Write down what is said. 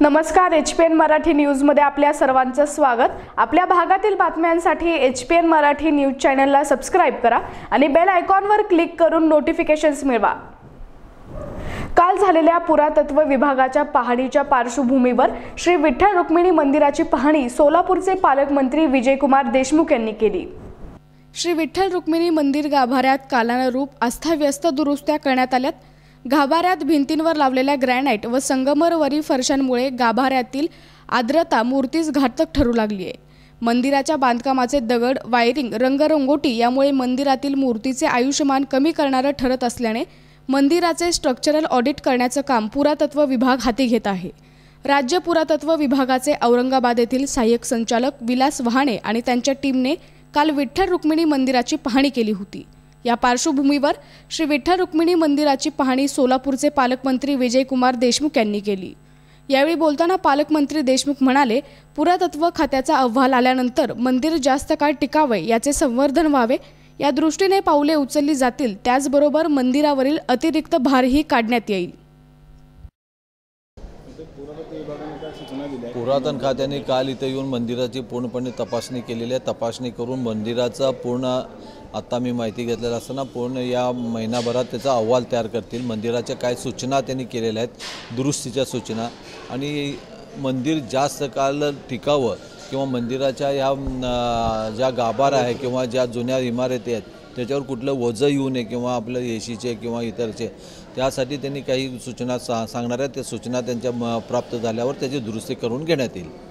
नमस्कार H P N Marathi न्यूजमध्ये आपल्या सर्वांचं स्वागत. आपल्या भागातील बातम्यांसाठी H P N Marathi news चॅनलला सबस्क्राईब करा आणि बेल आयकॉनवर क्लिक करून नोटिफिकेशन्स मिळवा. काल झालेल्या पुरातत्व विभागाच्या पाहणीच्या पार्श्वभूमीवर श्री विठ्ठल रुक्मिणी मंदिराची पाहणी सोलापूरचे पालकमंत्री विजयकुमार देशमुख यांनी केली. श्री विठ्ठल रुक्मिणी मंदिर गाभाऱ्यात कालानुरूप आस्थाव्यस्त दुरुस्त्या करण्यात आल्यात. गाभाऱ्यात भिंतींवर लावलेल्या ग्रॅनाईट व संगमरवरी फरशांमुळे गाभाऱ्यातील आर्द्रता मूर्तीस घातक ठरू लागली आहे. मंदिराच्या बांधकामाचे दगड वायरिंग रंगरंगोटी यामुळे मंदिरातील मूर्तीचे आयुष्यमान कमी करणारं ठरत असल्याने मंदिराचे स्ट्रक्चरल ऑडिट करण्याचं काम पुरातत्व विभाग हाती घेत आहे. राज्य पुरातत्व विभागाचे औरंगाबाद येथील सहाय्यक संचालक विलास वहाणे आणि त्यांच्या टीमने काल विठ्ठल रुक्मिणी मंदिराची पाहणी केली होती. या पार्श्वभूमीवर श्री विठ्ठल रुक्मिणी मंदिराची पाहणी सोलापूरचे पालकमंत्री विजयकुमार देशमुख यांनी केली. यावेळी बोलताना पालकमंत्री देशमुख म्हणाले पुरातत्व खात्याचा अहवाल आल्यानंतर मंदिर जास्त काळ टिकावे याचे संवर्धन व्हावे. या दृष्टीने पावले उचलली जातील. त्याचबरोबर मंदिरावरील अतिरिक्त भारही काढण्यात येईल. पुरातन खात्याने काल इथे येऊन मंदिराची पूर्णपणे तपासणी केलेली आहे. तपासणी करून मंदिराचा पूर्ण आत्ता मी माहिती घेतलेलं असताना पूर्ण या महिनाभरात त्याचा अहवाल तयार करतील. मंदिराच्या काय सूचना त्यांनी केलेल्या आहेत दुरुस्तीच्या सूचना. आणि मंदिर जास्त काळ टिकावं किंवा मंदिराच्या ह्या ज्या गाभार आहे किंवा ज्या जुन्या इमारती आहेत त्याच्यावर कुठलं वजं येऊ नये किंवा आपलं येशीचे किंवा इतरचे त्यासाठी त्यांनी काही सूचना सा सांगणार आहेत. त्या सूचना त्यांच्या म- प्राप्त झाल्यावर त्याची दुरुस्ती करून घेण्यात येईल.